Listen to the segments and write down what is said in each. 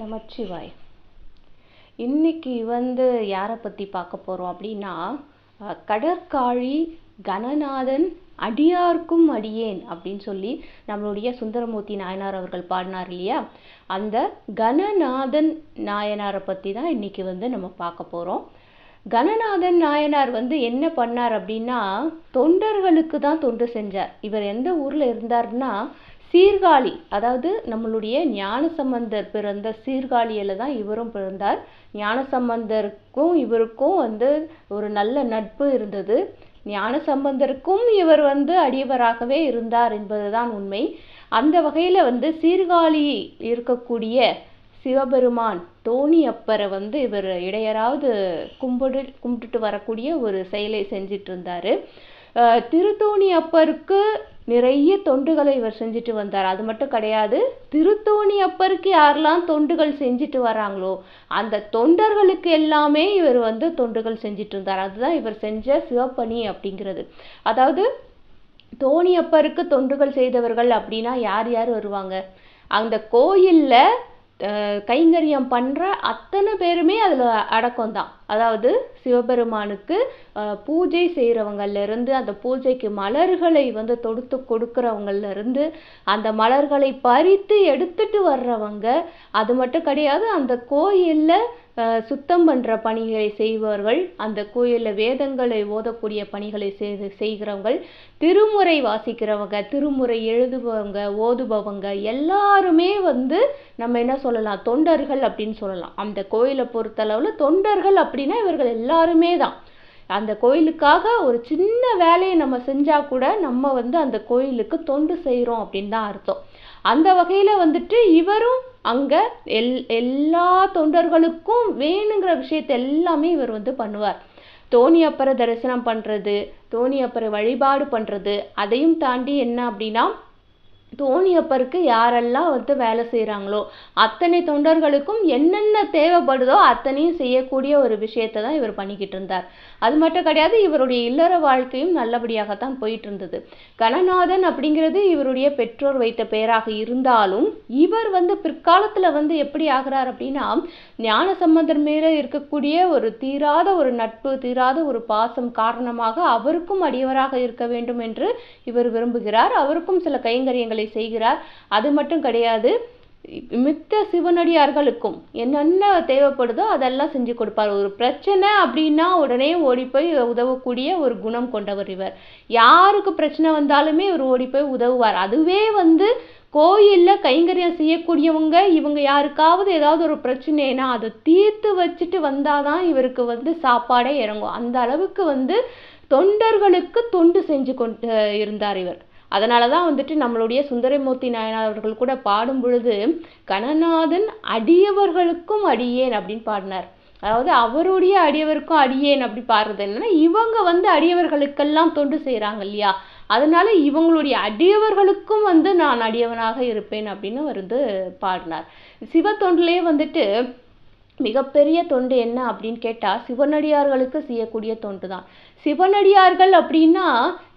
நமச்சிவாய். இன்னைக்கு வந்து யாரை பற்றி பார்க்க போகிறோம் அப்படின்னா கடற்காழி கணநாதன் அடியார்க்கும் அடியேன் அப்படின்னு சொல்லி நம்மளுடைய சுந்தரமூர்த்தி நாயனார் அவர்கள் பாடினார் இல்லையா? அந்த கணநாதன் நாயனாரை பற்றி தான் இன்னைக்கு வந்து நம்ம பார்க்க போகிறோம் கணநாதன் நாயனார் வந்து என்ன பண்ணார் அப்படின்னா தொண்டர்களுக்கு தான் தொண்டு செஞ்சார். இவர் எந்த ஊரில் இருந்தாருன்னா சீர்காழி அதாவது நம்மளுடைய ஞானசம்பந்தர் பிறந்த சீர்காழியில் தான் இவரும் பிறந்தார். ஞானசம்பந்தருக்கும் இவருக்கும் வந்து ஒரு நல்ல நட்பு இருந்தது. ஞானசம்பந்தருக்கும் இவர் வந்து அடியவராகவே இருந்தார் என்பதுதான் உண்மை. அந்த வகையில் வந்து சீர்காழி இருக்கக்கூடிய சிவபெருமான் தோணி அப்பரை வந்து இவர் இடையராவது கும்பிடு கும்பிட்டுட்டு வரக்கூடிய ஒரு செயலை செஞ்சிட்டு இருந்தார். திருத்தோணி அப்பருக்கு நிறைய தொண்டுகளை இவர் செஞ்சுட்டு வந்தார். அது மட்டும் கிடையாது திருத்தோணி அப்பருக்கு யாரெல்லாம் தொண்டுகள் செஞ்சுட்டு வராங்களோ அந்த தொண்டர்களுக்கு எல்லாமே இவர் வந்து தொண்டுகள் செஞ்சுட்டு இருந்தார். அதுதான் இவர் செஞ்ச சிவப்பணி அப்படிங்கிறது. அதாவது தோணி அப்பருக்கு தொண்டுகள் செய்தவர்கள் அப்படின்னா யார் யார் வருவாங்க? அந்த கோயிலில் கைங்கரியம் பண்ணுற அத்தனை பேருமே அதில் அடக்கம் தான் அதாவது சிவபெருமானுக்கு பூஜை செய்கிறவங்கள்லேருந்து அந்த பூஜைக்கு மலர்களை வந்து தொடுத்து கொடுக்குறவங்கள்லேருந்து அந்த மலர்களை பறித்து எடுத்துட்டு வர்றவங்க அது மட்டும் கிடையாது அந்த கோயிலில் சுத்தம் பண்ணுற பணிகளை செய்பவர்கள் அந்த கோயிலில் வேதங்களை ஓதக்கூடிய பணிகளை செய்து செய்கிறவங்க திருமுறை வாசிக்கிறவங்க திருமுறை எழுதுபவங்க ஓதுபவங்க எல்லாருமே வந்து நம்ம என்ன சொல்லலாம் தொண்டர்கள் அப்படின்னு சொல்லலாம். அந்த கோயிலை பொறுத்தளவில் தொண்டர்கள் அப்படின்னா இவர்கள் எல்லாருமே தான். அந்த கோயிலுக்காக ஒரு சின்ன வேலையை நம்ம செஞ்சால் கூட நம்ம வந்து அந்த கோயிலுக்கு தொண்டு செய்கிறோம் அப்படின்னு தான் அர்த்தம். அந்த வகையில் வந்துட்டு இவரும் அங்கே எல் எல்லா தொண்டர்களுக்கும் வேணுங்கிற விஷயத்தை எல்லாமே இவர் வந்து பண்ணுவார். தோணி அப்பரை தரிசனம் பண்ணுறது தோணியப்பரை வழிபாடு பண்ணுறது அதையும் தாண்டி என்ன அப்படின்னா தோணியப்பருக்கு யாரெல்லாம் வந்து வேலை செய்கிறாங்களோ அத்தனை தொண்டர்களுக்கும் என்னென்ன தேவைப்படுதோ அத்தனையும் செய்யக்கூடிய ஒரு விஷயத்தை தான் இவர் பண்ணிக்கிட்டு இருந்தார். அது மட்டும் கிடையாது இவருடைய இல்லற வாழ்க்கையும் நல்லபடியாகத்தான் போயிட்டு இருந்தது கணநாதன் அப்படிங்கிறது இவருடைய பெற்றோர் வைத்த பெயராக இருந்தாலும் இவர் வந்து பிற்காலத்தில் வந்து எப்படி ஆகிறார் அப்படின்னா ஞான சம்பந்தர் மேலே இருக்கக்கூடிய ஒரு தீராத ஒரு நட்பு தீராத ஒரு பாசம் காரணமாக அவருக்கும் அடியவராக இருக்க வேண்டும் என்று இவர் விரும்புகிறார். அவருக்கும் சில கைங்கரியங்களை செய்கிறார். அது மட்டும் கிடையாது மித்த சிவனடியார்களுக்கும் என்னென்ன தேவைப்படுதோ அதெல்லாம் செஞ்சு கொடுப்பார். ஒரு பிரச்சனை அப்படின்னா உடனே ஓடி போய் உதவக்கூடிய ஒரு குணம் கொண்டவர் இவர். யாருக்கு பிரச்சனை வந்தாலுமே இவர் ஓடி போய் உதவுவார். அதுவே வந்து கோயிலில் கைங்கரியம் செய்யக்கூடியவங்க இவங்க யாருக்காவது ஏதாவது ஒரு பிரச்சனைனா அதை தீர்த்து வச்சுட்டு வந்தாதான் இவருக்கு வந்து சாப்பாடே இறங்கும். அந்த அளவுக்கு வந்து தொண்டர்களுக்கு தொண்டு செஞ்சு கொண்டு இருந்தார் இவர். அதனால தான் வந்துட்டு நம்மளுடைய சுந்தரமூர்த்தி நாயனார் அவர்கள் கூட பாடும் பொழுது கணநாதன் அடியவர்களுக்கும் அடியேன் அப்படின்னு பாடினார். அதாவது அவருடைய அடியவருக்கும் அடியேன் அப்படி பாடுறது என்னன்னா இவங்க வந்து அடியவர்களுக்கெல்லாம் தொண்டு செய்கிறாங்க இல்லையா? அதனால இவங்களுடைய அடியவர்களுக்கும் வந்து நான் அடியவனாக இருப்பேன் அப்படின்னு வந்து பாடினார். சிவத்தொண்டிலே வந்துட்டு மிகப்பெரிய தொண்டு என்ன அப்படின்னு கேட்டால் சிவனடியார்களுக்கு செய்யக்கூடிய தொண்டு தான் சிவனடியார்கள் அப்படின்னா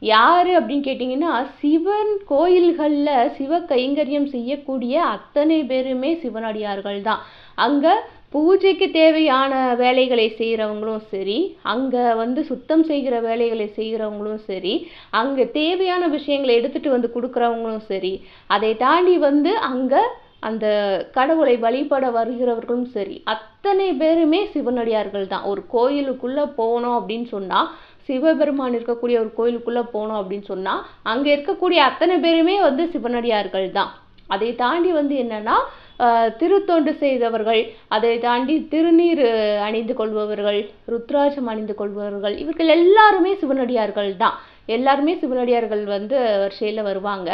யார் அப்படின்னு கேட்டிங்கன்னா சிவன் கோயில்களில் சிவ கைங்கரியம் செய்யக்கூடிய அத்தனை பேருமே சிவனடியார்கள் தான் அங்கே பூஜைக்கு தேவையான வேலைகளை செய்கிறவங்களும் சரி அங்கே வந்து சுத்தம் செய்கிற வேலைகளை செய்கிறவங்களும் சரி அங்கே தேவையான விஷயங்களை எடுத்துகிட்டு வந்து கொடுக்குறவங்களும் சரி அதை தாண்டி வந்து அங்கே அந்த கடவுளை வழிபட வருகிறவர்களும் சரி அத்தனை பேருமே சிவனடியார்கள் தான். ஒரு கோயிலுக்குள்ளே போனோம் அப்படின்னு சொன்னால் சிவபெருமான் இருக்கக்கூடிய ஒரு கோயிலுக்குள்ளே போனோம் அப்படின்னு சொன்னால் அங்கே இருக்கக்கூடிய அத்தனை பேருமே வந்து சிவனடியார்கள் தான். அதை தாண்டி வந்து என்னன்னா திருத்தொண்டு செய்தவர்கள் அதை தாண்டி திருநீர் அணிந்து கொள்பவர்கள் ருத்ராஜம் அணிந்து கொள்பவர்கள் இவர்கள் எல்லாருமே சிவனடியார்கள் தான். எல்லாருமே சிவனடியார்கள் வந்து வரிசையில் வருவாங்க.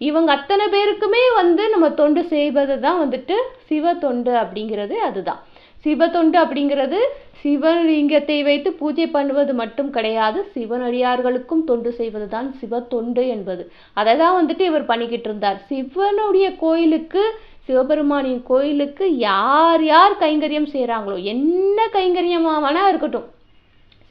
இவங்க அத்தனை பேருக்குமே வந்து நம்ம தொண்டு செய்வது தான் வந்துட்டு சிவ தொண்டு அப்படிங்கிறது அதுதான். சிவ தொண்டு அப்படிங்கிறது சிவலிங்கத்தை வைத்து பூஜை பண்ணுவது மட்டும் கிடையாது சிவனடியார்களுக்கும் தொண்டு செய்வது தான் சிவ தொண்டு என்பது. அதை தான் வந்துட்டு இவர் பண்ணிக்கிட்டு இருந்தார். சிவனுடைய கோயிலுக்கு சிவபெருமானின் கோயிலுக்கு யார் யார் கைங்கரியம் செய்கிறாங்களோ என்ன கைங்கரியமாவனா இருக்கட்டும்.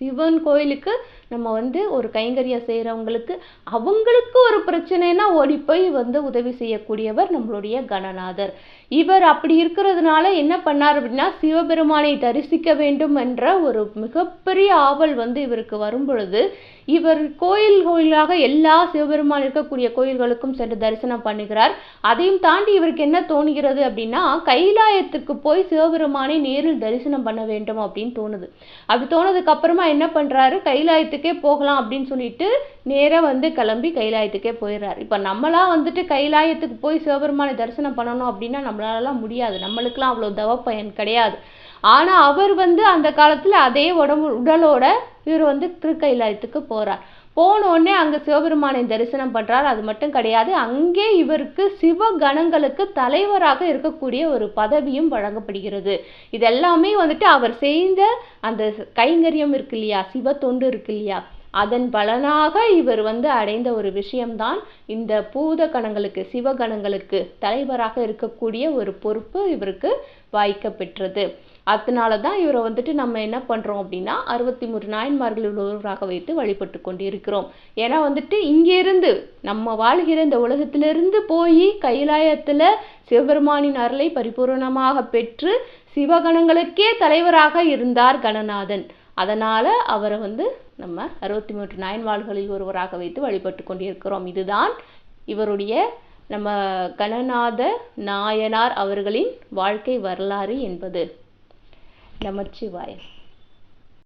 சிவன் கோயிலுக்கு நம்ம வந்து ஒரு கைங்கரியம் செய்கிறவங்களுக்கு அவங்களுக்கு ஒரு பிரச்சனைனா ஓடி போய் வந்து உதவி செய்யக்கூடியவர் நம்மளுடைய கணநாதர். இவர் அப்படி இருக்கிறதுனால என்ன பண்ணார் அப்படின்னா சிவபெருமானை தரிசிக்க வேண்டும் என்ற ஒரு மிகப்பெரிய ஆவல் வந்து இவருக்கு வரும் பொழுது இவர் கோயில் கோயிலாக எல்லா சிவபெருமான் இருக்கக்கூடிய கோயில்களுக்கும் சென்று தரிசனம் பண்ணுகிறார். அதையும் தாண்டி இவருக்கு என்ன தோணுகிறது அப்படின்னா கைலாயத்திற்கு போய் சிவபெருமானை நேரில் தரிசனம் பண்ண வேண்டும் அப்படின்னு தோணுது. அப்படி தோணதுக்கு அப்புறமா என்ன பண்றாரு? கைலாயத்துக்கு போகலாம் அப்படின்னு சொல்லிட்டு நேராக வந்து கிளம்பி கைலாயத்துக்கே போயிடுறாரு. இப்போ நம்மளாம் வந்துட்டு கைலாயத்துக்கு போய் சிவபெருமானை தரிசனம் பண்ணணும் அப்படின்னா நம்மளாலலாம் முடியாது. நம்மளுக்குலாம் அவ்வளோ தவ பயன் கிடையாது. ஆனா அவர் வந்து அந்த காலத்துல அதே உடம்பு உடலோட இவர் வந்து திருக்கைலாயத்துக்கு போறார். போனோடனே அங்கே சிவபெருமானை தரிசனம் பண்ணுறார் அது மட்டும் கிடையாது அங்கே இவருக்கு சிவகணங்களுக்கு தலைவராக இருக்கக்கூடிய ஒரு பதவியும் வழங்கப்படுகிறது. இதெல்லாமே வந்துட்டு அவர் செய்த அந்த கைங்கரியம் இருக்கு இல்லையா சிவ தொண்டு இருக்கு இல்லையா அதன் பலனாக இவர் வந்து அடைந்த ஒரு விஷயம்தான் இந்த பூத கணங்களுக்கு சிவகணங்களுக்கு தலைவராக இருக்கக்கூடிய ஒரு பொறுப்பு இவருக்கு வாய்க்கப்பெற்றது. அதனால தான் இவரை வந்துட்டு நம்ம என்ன பண்ணுறோம் அப்படின்னா அறுபத்தி மூன்று நாயன்மார்களில் ஒருவராக வைத்து வழிபட்டு கொண்டு இருக்கிறோம் ஏன்னா வந்துட்டு இங்கேருந்து நம்ம வாழ்கிற இந்த உலகத்திலிருந்து போய் கைலாயத்தில் சிவபெருமானின் அருளை பரிபூரணமாக பெற்று சிவகணங்களுக்கே தலைவராக இருந்தார் கணநாதன். அதனால் அவரை வந்து நம்ம அறுபத்தி மூன்று நாயன்மார்களில் ஒருவராக வைத்து வழிபட்டு கொண்டிருக்கிறோம். இதுதான் இவருடைய நம்ம கணநாத நாயனார் அவர்களின் வாழ்க்கை வரலாறு என்பது. नमः